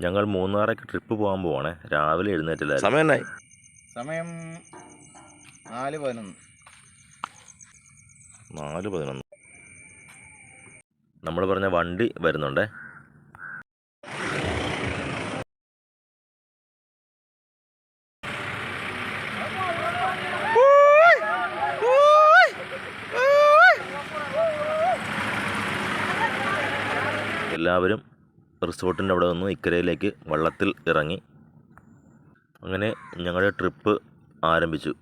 ഞങ്ങൾ മൂന്നാറേക്ക് ട്രിപ്പ് പോകാൻ പോവാണേ. രാവിലെ എഴുന്നേറ്റില്ല സമയം എന്നായി സമയം നാല് പതിനൊന്ന്. നാല് പതിനൊന്ന്. നമ്മൾ പറഞ്ഞ വണ്ടി വരുന്നുണ്ടേ. എല്ലാവരും റിസോർട്ടിന്റെ അവിടെ നിന്ന് ഇക്കരയിലേക്ക് വള്ളത്തിൽ ഇറങ്ങി. അങ്ങനെ ഞങ്ങളുടെ ട്രിപ്പ് ആരംഭിച്ചു.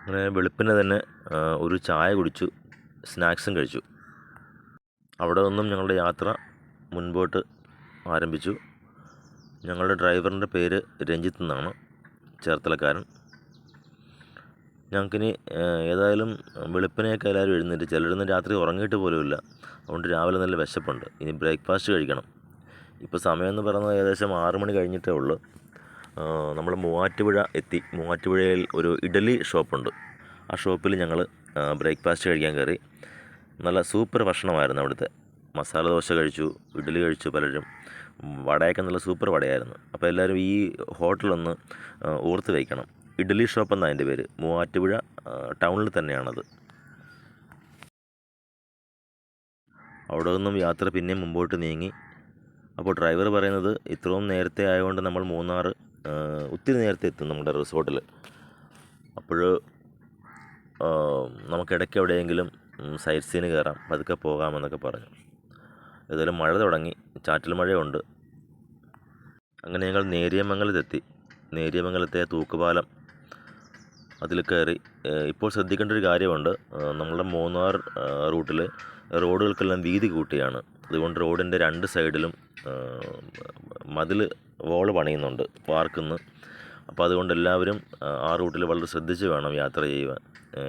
അങ്ങനെ വെളുപ്പിന് തന്നെ ഒരു ചായ കുടിച്ചു സ്നാക്സും കഴിച്ചു. അവിടെ നിന്നും ഞങ്ങളുടെ യാത്ര മുൻപോട്ട് ആരംഭിച്ചു. ഞങ്ങളുടെ ഡ്രൈവറിന്റെ പേര് രഞ്ജിത്ത് എന്നാണ് ചേർത്തലക്കാരൻ. ഞങ്ങൾക്കിനി ഏതായാലും വെളുപ്പിനെയൊക്കെ എല്ലാവരും എഴുന്നേറ്റ് ചിലരൊന്നും രാത്രി ഉറങ്ങിയിട്ട് പോലുമില്ല. അതുകൊണ്ട് രാവിലെ നല്ല വിശപ്പുണ്ട്. ഇനി ബ്രേക്ക്ഫാസ്റ്റ് കഴിക്കണം. ഇപ്പോൾ സമയം എന്ന് പറയുന്നത് ഏകദേശം ആറ് മണി കഴിഞ്ഞിട്ടേ ഉള്ളൂ. നമ്മൾ മൂവാറ്റുപുഴ എത്തി. മൂവാറ്റുപുഴയിൽ ഒരു ഇഡലി ഷോപ്പുണ്ട്. ആ ഷോപ്പിൽ ഞങ്ങൾ ബ്രേക്ക്ഫാസ്റ്റ് കഴിക്കാൻ കയറി. നല്ല സൂപ്പർ ഭക്ഷണമായിരുന്നു അവിടുത്തെ. മസാല ദോശ കഴിച്ചു ഇഡ്ഡലി കഴിച്ചു പലരും. വടയൊക്കെ നല്ല സൂപ്പർ വടയായിരുന്നു. അപ്പോൾ എല്ലാവരും ഈ ഹോട്ടലൊന്ന് ഓർത്ത് വയ്ക്കണം ഇഡ്ഡലി ഷോപ്പ് എന്നാണ് അതിന്റെ പേര്. മൂവാറ്റുപുഴ ടൗണിൽ തന്നെയാണത്. അവിടെ നിന്നും യാത്ര പിന്നെയും മുമ്പോട്ട് നീങ്ങി. അപ്പോൾ ഡ്രൈവർ പറയുന്നത് ഇത്രയും നേരത്തെ ആയതുകൊണ്ട് നമ്മൾ മൂന്നാർ ഒത്തിരി നേരത്തെ എത്തും നമ്മുടെ റിസോർട്ടിൽ. അപ്പോൾ നമുക്കിടയ്ക്ക് എവിടെയെങ്കിലും സൈറ്റ് സീന് കയറാം. പതുക്കെ പോകാമെന്നൊക്കെ പറഞ്ഞു. ഏതായാലും മഴ തുടങ്ങി. ചാറ്റൽ മഴയുണ്ട്. അങ്ങനെ ഞങ്ങൾ നേരിയമംഗലത്തെത്തി. നേരിയമംഗലത്തെ തൂക്കുപാലം അതിൽ കയറി ഇപ്പോൾ ശ്രദ്ധിക്കേണ്ട ഒരു കാര്യമുണ്ട്. നമ്മളുടെ മൂന്നാർ റൂട്ടിൽ റോഡുകൾക്കെല്ലാം വീതി കൂട്ടിയാണ്. അതുകൊണ്ട് റോഡിന്റെ രണ്ട് സൈഡിലും മതിൽ വോൾ പണിയുന്നുണ്ട് പാർക്കിന്ന്. അപ്പോൾ അതുകൊണ്ട് എല്ലാവരും ആ, റൂട്ടിൽ വളരെ ശ്രദ്ധിച്ച് വേണം യാത്ര ചെയ്യുവാൻ.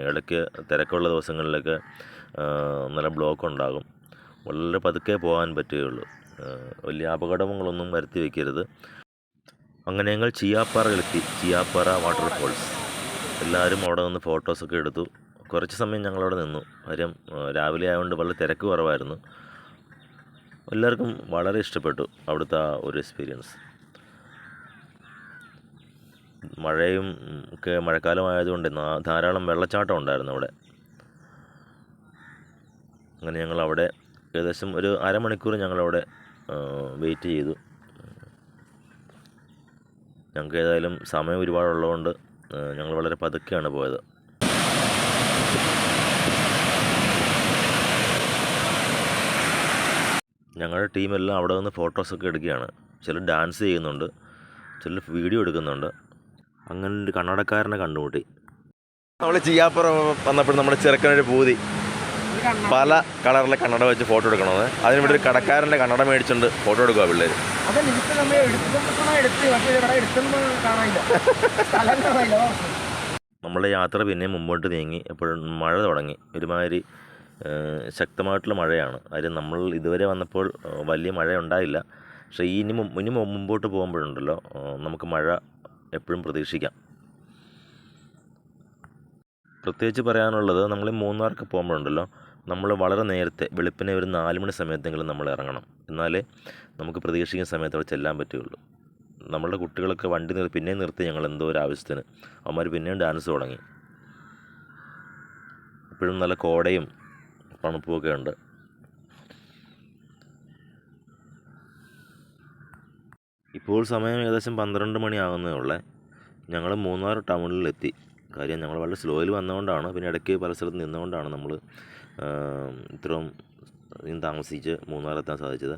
ഇടയ്ക്ക് തിരക്കുള്ള ദിവസങ്ങളിലൊക്കെ നല്ല ബ്ലോക്ക് ഉണ്ടാകും വളരെ പതുക്കെ പോകാൻ പറ്റുകയുള്ളൂ. വലിയ അപകടങ്ങളൊന്നും വരുത്തി വയ്ക്കരുത് അങ്ങനെ ഞങ്ങൾ ചിയാപ്പാറയിലെത്തി ചിയാപ്പാറ വാട്ടർഫോൾസ്. എല്ലാവരും അവിടെ നിന്ന് ഫോട്ടോസൊക്കെ എടുത്തു. കുറച്ച് സമയം ഞങ്ങളവിടെ നിന്നു. കാര്യം രാവിലെ ആയതുകൊണ്ട് വളരെ തിരക്ക് കുറവായിരുന്നു. എല്ലാവർക്കും വളരെ ഇഷ്ടപ്പെട്ടു അവിടുത്തെ ആ ഒരു എക്സ്പീരിയൻസ് മഴയും ഒക്കെ മഴക്കാലമായതുകൊണ്ട് ധാരാളം വെള്ളച്ചാട്ടം ഉണ്ടായിരുന്നു അവിടെ. അങ്ങനെ ഞങ്ങൾ അവിടെ ഏകദേശം ഒരു അരമണിക്കൂർ ഞങ്ങളവിടെ വെയിറ്റ് ചെയ്തു. ഞങ്ങൾക്ക് ഏതായാലും സമയം ഒരുപാടുള്ളതുകൊണ്ട് ഞങ്ങൾ വളരെ പതുക്കെയാണ് പോയത്. ഞങ്ങളുടെ ടീമെല്ലാം അവിടെ നിന്ന് ഫോട്ടോസൊക്കെ എടുക്കുകയാണ്. ചിലർ ഡാൻസ് ചെയ്യുന്നുണ്ട് ചിലർ വീഡിയോ എടുക്കുന്നുണ്ട്. അങ്ങനെ ഒരു കണ്ണടക്കാരനെ കണ്ടുമുട്ടി. നമ്മൾ ചെയ്യാപ്പുറം വന്നപ്പോൾ നമ്മുടെ ചെറുക്കനൊരു പൂതി. പല കളറിലെ കണ്ണട വെച്ച് ഫോട്ടോ എടുക്കണമെന്ന് അതിനിവിടെ ഒരു കടക്കാരന്റെ കണ്ണട മേടിച്ചുകൊണ്ട് ഫോട്ടോ എടുക്കുക പിള്ളേർ അത് ലിമിറ്റ് നമ്മൾ എടുത്തപ്പോൾ എടുത്ത് പക്ഷേ ഇവിടെ എടുത്തൊന്നും കാണാനില്ല. കാണാനില്ല നമ്മളുടെ യാത്ര പിന്നെ മുമ്പോട്ട് നീങ്ങി എപ്പോഴും മഴ തുടങ്ങി. ഒരുമാതിരി ശക്തമായിട്ടുള്ള മഴയാണ്. അതിന് നമ്മൾ ഇതുവരെ വന്നപ്പോൾ വലിയ മഴ ഉണ്ടായില്ല. പക്ഷേ ഇനി ഇനി മുമ്പോട്ട് പോകുമ്പോഴുണ്ടല്ലോ നമുക്ക് മഴ എപ്പോഴും പ്രതീക്ഷിക്കാം. പ്രത്യേകിച്ച് പറയാനുള്ളത് നമ്മൾ മൂന്നാർക്ക് പോകുമ്പോഴുണ്ടല്ലോ നമ്മൾ വളരെ നേരത്തെ വെളുപ്പിനെ ഒരു നാല് മണി സമയത്തെങ്കിലും നമ്മൾ ഇറങ്ങണം. എന്നാലേ നമുക്ക് പ്രതീക്ഷിക്കുന്ന സമയത്ത് അവിടെ ചെല്ലാൻ പറ്റുകയുള്ളൂ. നമ്മളുടെ കുട്ടികളൊക്കെ വണ്ടി നിർ പിന്നെയും നിർത്തി ഞങ്ങൾ എന്തോ ഒരു ആവശ്യത്തിന്. അവന്മാർ പിന്നെയും ഡാൻസ് തുടങ്ങി. ഇപ്പോഴും നല്ല കോടയും തണുപ്പുമൊക്കെ ഉണ്ട്. ഇപ്പോൾ സമയം ഏകദേശം പന്ത്രണ്ട് മണിയാകുന്നേ ഉള്ളേ. ഞങ്ങൾ മൂന്നാർ ടൗണിലെത്തി കാര്യം ഞങ്ങൾ വളരെ സ്ലോയിൽ വന്നതുകൊണ്ടാണ് പിന്നെ ഇടയ്ക്ക് പല സ്ഥലത്ത് നിന്നുകൊണ്ടാണ് നമ്മൾ ഇത്രയും താമസിച്ച് മൂന്നാറെത്താൻ സാധിച്ചത്.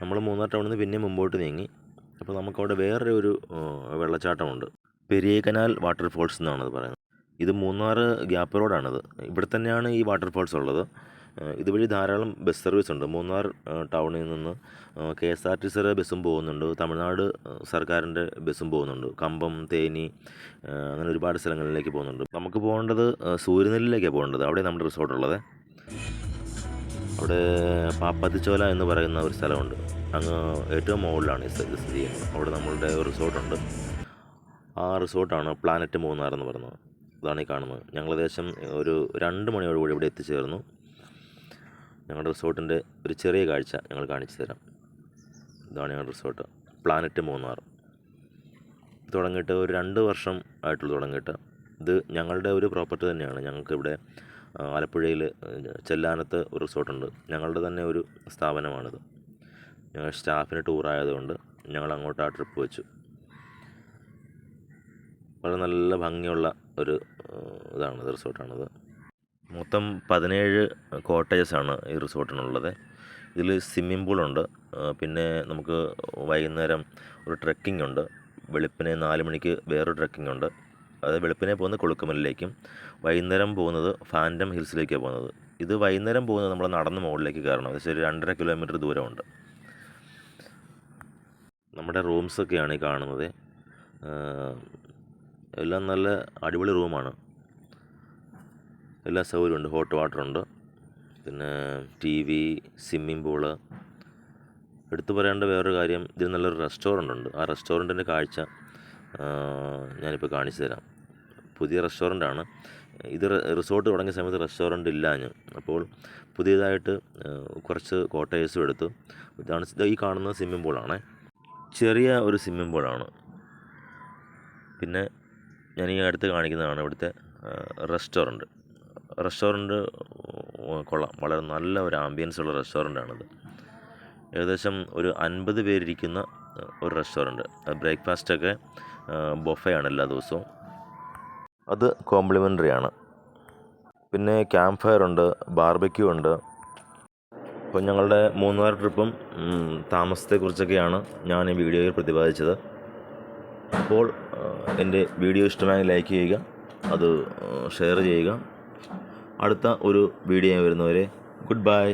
നമ്മൾ മൂന്നാർ ടൗണിൽ നിന്ന് പിന്നെ മുമ്പോട്ട് നീങ്ങി. അപ്പോൾ നമുക്കവിടെ വേറെ ഒരു വെള്ളച്ചാട്ടമുണ്ട്. പെരിയ കനാൽ വാട്ടർഫോൾസ് എന്നാണ് അത് പറയുന്നത്. ഇത് മൂന്നാർ ഗ്യാപ്പ് റോഡാണിത്. ഇവിടെ തന്നെയാണ് ഈ വാട്ടർഫോൾസ് ഉള്ളത്. ഇതുവഴി ധാരാളം ബസ് സർവീസ് ഉണ്ട്. മൂന്നാർ ടൗണിൽ നിന്ന് കെ എസ് ആർ ടി സിയുടെ ബസ്സും പോകുന്നുണ്ട്. തമിഴ്നാട് സർക്കാരിന്റെ ബസ്സും പോകുന്നുണ്ട്. കമ്പം തേനി അങ്ങനെ ഒരുപാട് സ്ഥലങ്ങളിലേക്ക് പോകുന്നുണ്ട്. നമുക്ക് പോകേണ്ടത് സൂര്യനെല്ലിലേക്കാണ് പോകേണ്ടത്. അവിടെ നമ്മുടെ റിസോർട്ട് ഉള്ളത് അവിടെ പാപ്പത്തിച്ചോല എന്ന് പറയുന്ന ഒരു സ്ഥലമുണ്ട്. അങ്ങ് ഏറ്റവും മുകളിലാണ് ഈ സ്ഥിതി. ചെയ്യുന്നത് അവിടെ നമ്മളുടെ റിസോർട്ടുണ്ട്. ആ റിസോർട്ടാണ് പ്ലാനറ്റ് മൂന്നാർ എന്ന് പറയുന്നത്. അതാണ് ഈ കാണുന്നത്. ഞങ്ങൾ ഏകദേശം ഒരു രണ്ട് മണിയോടുകൂടി ഇവിടെ എത്തിച്ചേർന്നു. ഞങ്ങളുടെ റിസോർട്ടിന്റെ ഒരു ചെറിയ കാഴ്ച ഞങ്ങൾ കാണിച്ചു തരാം. ഇതാണ് ഞങ്ങളുടെ റിസോർട്ട്. പ്ലാനറ്റ് മൂന്നാർ. തുടങ്ങിയിട്ട് ഒരു രണ്ട് വർഷം ആയിട്ടുള്ളൂ തുടങ്ങിയിട്ട്. ഇത് ഞങ്ങളുടെ ഒരു പ്രോപ്പർട്ടി തന്നെയാണ്. ഞങ്ങൾക്കിവിടെ ആലപ്പുഴയിൽ ചെല്ലാനത്ത് ഒരു റിസോർട്ടുണ്ട്. ഞങ്ങളുടെ തന്നെ ഒരു സ്ഥാപനമാണിത്. ഞങ്ങൾ സ്റ്റാഫിന് ടൂറായതുകൊണ്ട് ഞങ്ങൾ അങ്ങോട്ട് ആ ട്രിപ്പ് വെച്ചു. വളരെ നല്ല ഭംഗിയുള്ള ഒരു ഇതാണ് റിസോർട്ടാണിത്. മൊത്തം പതിനേഴ് കോട്ടേജസാണ് ഈ റിസോർട്ടിനുള്ളത്. ഇതിൽ സ്വിമ്മിംഗ് പൂളുണ്ട്. പിന്നെ നമുക്ക് വൈകുന്നേരം ഒരു ട്രക്കിംഗ് ഉണ്ട് വെളുപ്പിനെ നാല് മണിക്ക് വേറൊരു ട്രക്കിംഗ് ഉണ്ട് അത് വെളുപ്പിനെ പോകുന്നത് കൊളുക്കുമലിലേക്കും വൈകുന്നേരം പോകുന്നത് ഫാന്റം ഹിൽസിലേക്കാണ് പോകുന്നത്. ഇത് വൈകുന്നേരം പോകുന്നത് നമ്മൾ നടന്ന് മുകളിലേക്ക് കയറണം. ഏകദേശം ഒരു രണ്ടര കിലോമീറ്റർ ദൂരമുണ്ട്. നമ്മുടെ റൂംസൊക്കെയാണ് ഈ കാണുന്നത്. എല്ലാം നല്ല അടിപൊളി റൂമാണ്. എല്ലാ സൗകര്യമുണ്ട് ഹോട്ട് വാട്ടർ ഉണ്ട് പിന്നെ ടി വി സ്വിമ്മിംഗ് പൂൾ. എടുത്തു പറയേണ്ട വേറൊരു കാര്യം ഇതിൽ നല്ലൊരു റെസ്റ്റോറന്റ് ഉണ്ട് ആ റെസ്റ്റോറന്റിന്റെ കാഴ്ച ഞാനിപ്പോൾ കാണിച്ചു തരാം. പുതിയ റെസ്റ്റോറന്റ് ആണ് ഇത് റിസോർട്ട് തുടങ്ങിയ സമയത്ത് റെസ്റ്റോറന്റ് ഇല്ലാഞ്ഞു. അപ്പോൾ പുതിയതായിട്ട് കുറച്ച് കോട്ടേഴ്സും എടുത്തു. ഇതാണ് ഈ കാണുന്ന സ്വിമ്മിംഗ് പൂളാണ്. ചെറിയ ഒരു സ്വിമ്മിംഗ് പൂളാണ്. പിന്നെ ഞാൻ ഈ അടുത്ത് കാണിക്കുന്നതാണ് ഇവിടുത്തെ റെസ്റ്റോറന്റ്. റെസ്റ്റോറന്റ് കൊള്ളാം. വളരെ നല്ല ഒരു ആംബിയൻസ് ഉള്ള റെസ്റ്റോറന്റാണിത് ഏകദേശം ഒരു അൻപത് പേരിരിക്കുന്ന ഒരു റെസ്റ്റോറന്റ്. ബ്രേക്ക്ഫാസ്റ്റൊക്കെ ബൊഫയാണ് എല്ലാ ദിവസവും. അത് കോംപ്ലിമെന്ററി ആണ്. പിന്നെ ക്യാമ്പ് ഫയർ ഉണ്ട് ബാർബക്യൂ ഉണ്ട്. അപ്പോൾ ഞങ്ങളുടെ മൂന്നാർ ട്രിപ്പും താമസത്തെക്കുറിച്ചൊക്കെയാണ് ഞാൻ ഈ വീഡിയോയിൽ പ്രതിപാദിച്ചത്. അപ്പോൾ എന്റെ വീഡിയോ ഇഷ്ടമായി ലൈക്ക് ചെയ്യുക അത് ഷെയർ ചെയ്യുക. അടുത്ത ഒരു വീഡിയോ വരുന്നവരെ ഗുഡ് ബൈ